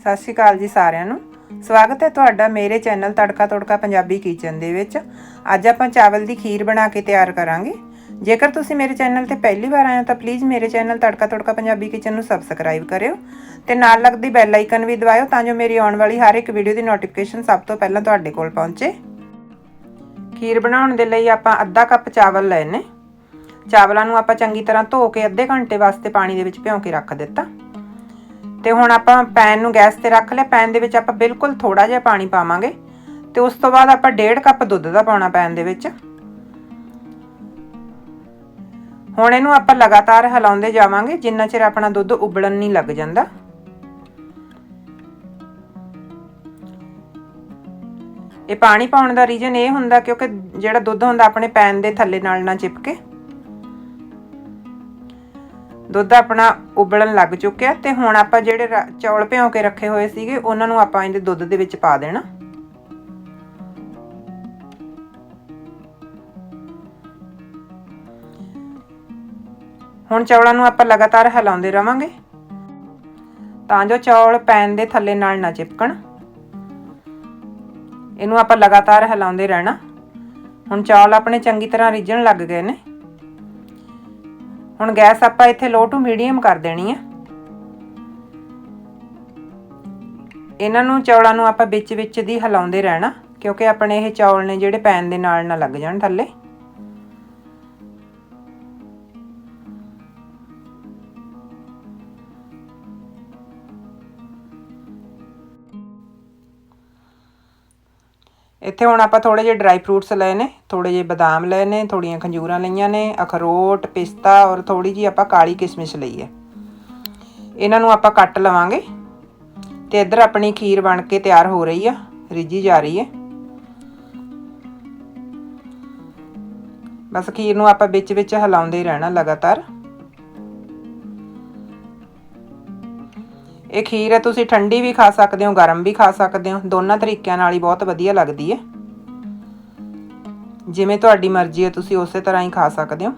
ਸਤਿ ਸ਼੍ਰੀ ਅਕਾਲ ਜੀ ਸਾਰਿਆਂ ਨੂੰ। ਸਵਾਗਤ ਹੈ ਤੁਹਾਡਾ ਮੇਰੇ ਚੈਨਲ ਤੜਕਾ ਤੜਕਾ ਪੰਜਾਬੀ ਕਿਚਨ ਦੇ ਵਿੱਚ। ਅੱਜ ਆਪਾਂ ਚਾਵਲ ਦੀ ਖੀਰ ਬਣਾ ਕੇ ਤਿਆਰ ਕਰਾਂਗੇ। ਜੇਕਰ ਤੁਸੀਂ ਮੇਰੇ ਚੈਨਲ ਤੇ ਪਹਿਲੀ ਵਾਰ ਆਏ ਹੋ ਤਾਂ ਪਲੀਜ਼ ਮੇਰੇ ਚੈਨਲ ਤੜਕਾ ਤੜਕਾ ਪੰਜਾਬੀ ਕਿਚਨ ਨੂੰ ਸਬਸਕ੍ਰਾਈਬ ਕਰਿਓ ਤੇ ਨਾਲ ਲੱਗਦੀ ਬੈਲ ਆਈਕਨ ਵੀ ਦਬਾਇਓ ਤਾਂ ਜੋ ਮੇਰੀ ਆਉਣ ਵਾਲੀ ਹਰ ਇੱਕ ਵੀਡੀਓ ਦੀ ਨੋਟੀਫਿਕੇਸ਼ਨ ਸਭ ਤੋਂ ਪਹਿਲਾਂ ਤੁਹਾਡੇ ਕੋਲ ਪਹੁੰਚੇ। ਖੀਰ ਬਣਾਉਣ ਦੇ ਲਈ ਆਪਾਂ ਅੱਧਾ ਕੱਪ ਚਾਵਲ ਲਏ ਨੇ। ਚਾਵਲਾਂ ਨੂੰ ਆਪਾਂ ਚੰਗੀ ਤਰ੍ਹਾਂ ਧੋ ਕੇ ਅੱਧੇ ਘੰਟੇ ਵਾਸਤੇ ਪਾਣੀ ਦੇ ਵਿੱਚ ਭਿਓ ਕੇ ਰੱਖ ਦਿੱਤਾ। ਤੇ ਹੁਣ ਆਪਾਂ ਪੈਨ ਨੂੰ ਗੈਸ ਤੇ ਰੱਖ ਲਿਆ। ਪੈਨ ਦੇ ਵਿੱਚ ਆਪਾਂ ਬਿਲਕੁਲ ਥੋੜਾ ਜਿਹਾ ਪਾਣੀ ਪਾਵਾਂਗੇ। ਤੇ ਉਸ ਤੋਂ ਬਾਅਦ ਆਪਾਂ 1.5 ਕੱਪ ਦੁੱਧ ਦਾ ਪਾਉਣਾ ਪੈਨ ਦੇ ਵਿੱਚ। ਹੁਣ ਇਹਨੂੰ ਆਪਾਂ ਲਗਾਤਾਰ ਹਿਲਾਉਂਦੇ ਜਾਵਾਂਗੇ। ਜਿੰਨਾ ਚਿਰ ਆਪਣਾ ਦੁੱਧ ਉਬਲਣ ਨਹੀਂ ਲੱਗ ਜਾਂਦਾ। ਇਹ ਪਾਣੀ ਪਾਉਣ ਦਾ ਰੀਜ਼ਨ ਇਹ ਹੁੰਦਾ ਕਿਉਂਕਿ ਜਿਹੜਾ ਦੁੱਧ ਹੁੰਦਾ ਆਪਣੇ ਪੈਨ ਦੇ ਥੱਲੇ ਨਾਲ ਨਾ ਚਿਪਕੇ। ਦੁੱਧ ਆਪਣਾ ਉਬਲਣ ਲੱਗ ਚੁੱਕਿਆ ਤੇ ਹੁਣ ਆਪਾਂ ਜਿਹੜੇ ਰਾ- ਚੌਲ ਭਿਉਂ ਕੇ ਰੱਖੇ ਹੋਏ ਸੀਗੇ, ਉਹਨਾਂ ਨੂੰ ਆਪਾਂ ਇਹਦੇ ਦੁੱਧ ਦੇ ਵਿੱਚ ਪਾ ਦੇਣਾ। ਹੁਣ ਚੌਲਾਂ ਨੂੰ ਆਪਾਂ ਲਗਾਤਾਰ ਹਿਲਾਉਂਦੇ ਰਵਾਂਗੇ। ਤਾਂ ਜੋ ਚੌਲ ਪੈਨ ਦੇ ਥੱਲੇ ਨਾਲ ਨਾ ਚਿਪਕਣ। ਇਹਨੂੰ ਆਪਾਂ ਲਗਾਤਾਰ ਹਿਲਾਉਂਦੇ ਰਹਿਣਾ। ਹੁਣ ਚੌਲ ਆਪਣੇ ਚੰਗੀ ਤਰ੍ਹਾਂ ਰਿੱਝਣ ਲੱਗ ਗਏ ਨੇ। ਹੁਣ ਗੈਸ ਆਪਾਂ ਇੱਥੇ ਲੋ ਟੂ ਮੀਡੀਅਮ ਕਰ ਦੇਣੀ ਹੈ ਇਹਨਾਂ ਨੂੰ ਚੌਲਾਂ ਨੂੰ ਆਪਾਂ ਵਿੱਚ ਵਿੱਚ ਦੀ ਹਿਲਾਉਂਦੇ ਰਹਿਣਾ, ਕਿਉਂਕਿ ਆਪਣੇ ਇਹ ਚੌਲ ਨੇ ਜਿਹੜੇ ਪੈਨ ਦੇ ਨਾਲ ਨਾ ਲੱਗ ਜਾਣ ਥੱਲੇ। ਇੱਥੇ ਹੁਣ ਆਪਾਂ ਥੋੜੇ ਜਿਹੇ ਡਰਾਈ ਫਰੂਟਸ ਲਏ ਨੇ ਥੋੜੇ ਜਿਹੇ ਬਦਾਮ ਲਏ ਨੇ ਥੋੜੀਆਂ ਖੰਜੂਰਾਂ ਲਈਆਂ ਨੇ, ਅਖਰੋਟ, ਪਿਸਤਾ ਔਰ ਥੋੜੀ ਜੀ ਆਪਾਂ ਕਾਲੀ ਕਿਸ਼ਮਿਸ਼ ਲਈ ਹੈ। ਇਹਨਾਂ ਨੂੰ ਆਪਾਂ ਕੱਟ ਲਵਾਂਗੇ ਤੇ ਇੱਧਰ ਆਪਣੀ ਖੀਰ ਬਣ ਕੇ ਤਿਆਰ ਹੋ ਰਹੀ ਆ, ਰਿੱਝੀ ਜਾ ਰਹੀ ਹੈ। ਬਸ ਖੀਰ ਨੂੰ ਆਪਾਂ ਵਿੱਚ ਵਿੱਚ ਹਿਲਾਉਂਦੇ ਰਹਿਣਾ ਲਗਾਤਾਰ। ਇਹ ਖੀਰ ਹੈ, ਤੁਸੀਂ ਠੰਡੀ ਵੀ ਖਾ ਸਕਦੇ ਹੋ, ਗਰਮ ਵੀ ਖਾ ਸਕਦੇ ਹੋ। ਦੋਨਾਂ ਤਰੀਕਿਆਂ ਨਾਲ ਹੀ ਬਹੁਤ ਵਧੀਆ ਲੱਗਦੀ ਹੈ। ਜਿਵੇਂ ਤੁਹਾਡੀ ਮਰਜ਼ੀ ਹੈ, ਤੁਸੀਂ ਉਸੇ ਤਰ੍ਹਾਂ ਹੀ ਖਾ ਸਕਦੇ ਹੋ।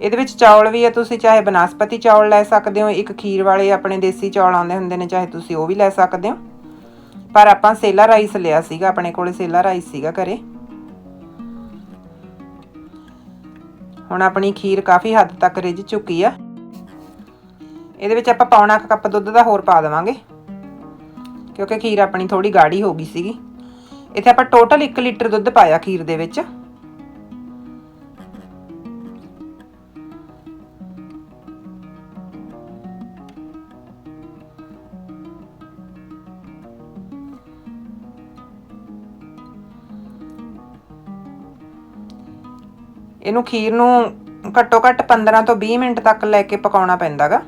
ਇਹਦੇ ਵਿੱਚ ਚੌਲ ਵੀ ਹੈ, ਤੁਸੀਂ ਚਾਹੇ ਬਨਸਪਤੀ ਚੌਲ ਲੈ ਸਕਦੇ ਹੋ, ਇੱਕ ਖੀਰ ਵਾਲੇ ਆਪਣੇ ਦੇਸੀ ਚੌਲ ਆਉਂਦੇ ਹੁੰਦੇ ਨੇ, ਚਾਹੇ ਤੁਸੀਂ ਉਹ ਵੀ ਲੈ ਸਕਦੇ ਹੋ। ਪਰ ਆਪਾਂ ਸੇਲਾ ਰਾਈਸ ਲਿਆ ਸੀਗਾ, ਆਪਣੇ ਕੋਲੇ ਸੇਲਾ ਰਾਈਸ ਸੀਗਾ ਘਰੇ। ਹੁਣ ਆਪਣੀ ਖੀਰ ਕਾਫੀ ਹੱਦ ਤੱਕ ਰਿੱਝ ਚੁੱਕੀ ਆ ਇਹਦੇ ਵਿੱਚ ਆਪਾਂ ਪੌਣਾ ਕੁ ਕੱਪ ਦੁੱਧ ਦਾ ਹੋਰ ਪਾ ਦੇਵਾਂਗੇ। ਕਿਉਂਕਿ ਖੀਰ ਆਪਣੀ ਥੋੜੀ ਗਾੜੀ ਹੋ ਗਈ ਸੀਗੀ। ਇੱਥੇ ਆਪਾਂ ਟੋਟਲ 1 ਲੀਟਰ ਦੁੱਧ ਪਾਇਆ ਖੀਰ ਦੇ ਵਿੱਚ। ਇਹਨੂੰ ਖੀਰ ਨੂੰ ਘੱਟੋ ਘੱਟ 15 ਤੋਂ 20 ਮਿੰਟ ਤੱਕ ਲੈ ਕੇ ਪਕਾਉਣਾ ਪੈਂਦਾਗਾ।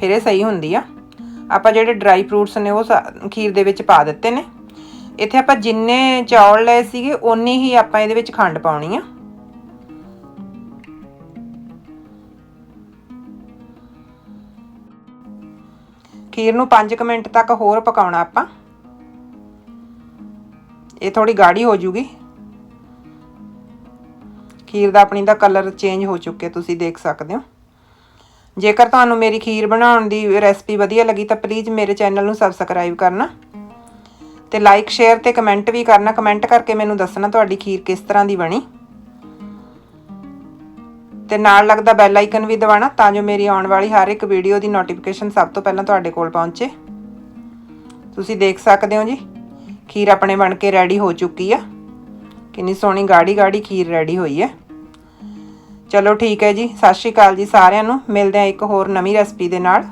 ਫਿਰ ਇਹ ਸਹੀ ਹੁੰਦੀ ਆ। ਆਪਾਂ ਜਿਹੜੇ ਡਰਾਈ ਫਰੂਟਸ ਨੇ ਉਹ ਖੀਰ ਦੇ ਵਿੱਚ ਪਾ ਦਿੱਤੇ ਨੇ। ਇੱਥੇ ਆਪਾਂ ਜਿੰਨੇ ਚੌਲ ਲਏ ਸੀਗੇ, ਓਨੀ ਹੀ ਆਪਾਂ ਇਹਦੇ ਵਿੱਚ ਖੰਡ ਪਾਉਣੀ ਆ। ਖੀਰ ਨੂੰ 5 ਮਿੰਟ ਤੱਕ ਹੋਰ ਪਕਾਉਣਾ ਆਪਾਂ। ਇਹ ਥੋੜੀ ਗਾੜੀ ਹੋ ਜੂਗੀ। ਖੀਰ ਦਾ ਆਪਣੀ ਦਾ ਕਲਰ ਚੇਂਜ ਹੋ ਚੁੱਕਿਆ ਤੁਸੀਂ ਦੇਖ ਸਕਦੇ ਹੋ। ਜੇਕਰ ਤੁਹਾਨੂੰ ਮੇਰੀ ਖੀਰ ਬਣਾਉਣ ਦੀ ਰੈਸਪੀ ਵਧੀਆ ਲੱਗੀ ਤਾਂ ਪਲੀਜ਼ ਮੇਰੇ ਚੈਨਲ ਨੂੰ ਸਬਸਕ੍ਰਾਈਬ ਕਰਨਾ ਤੇ ਲਾਈਕ ਸ਼ੇਅਰ ਤੇ ਕਮੈਂਟ ਵੀ ਕਰਨਾ। ਕਮੈਂਟ ਕਰਕੇ ਮੈਨੂੰ ਦੱਸਣਾ ਤੁਹਾਡੀ ਖੀਰ ਕਿਸ ਤਰ੍ਹਾਂ ਦੀ ਬਣੀ। ਤੇ ਨਾਲ ਲੱਗਦਾ ਬੈਲ ਆਈਕਨ ਵੀ ਦਬਾਣਾ ਤਾਂ ਜੋ ਮੇਰੀ ਆਉਣ ਵਾਲੀ ਹਰ ਇੱਕ ਵੀਡੀਓ ਦੀ ਨੋਟੀਫਿਕੇਸ਼ਨ ਸਭ ਤੋਂ ਪਹਿਲਾਂ ਤੁਹਾਡੇ ਕੋਲ ਪਹੁੰਚੇ। ਤੁਸੀਂ ਦੇਖ ਸਕਦੇ ਹੋ ਜੀ, ਖੀਰ ਆਪਣੇ ਬਣ ਕੇ ਰੈਡੀ ਹੋ ਚੁੱਕੀ ਆ। ਕਿੰਨੀ ਸੋਹਣੀ ਗਾੜੀ ਗਾੜੀ ਖੀਰ ਰੈਡੀ ਹੋਈ ਹੈ ਚਲੋ ਠੀਕ ਹੈ ਜੀ, ਸਤਿ ਸ਼੍ਰੀ ਅਕਾਲ ਜੀ ਸਾਰਿਆਂ ਨੂੰ, ਮਿਲਦੇ ਹਾਂ ਇੱਕ ਹੋਰ ਨਵੀਂ ਰੈਸਪੀ ਦੇ ਨਾਲ।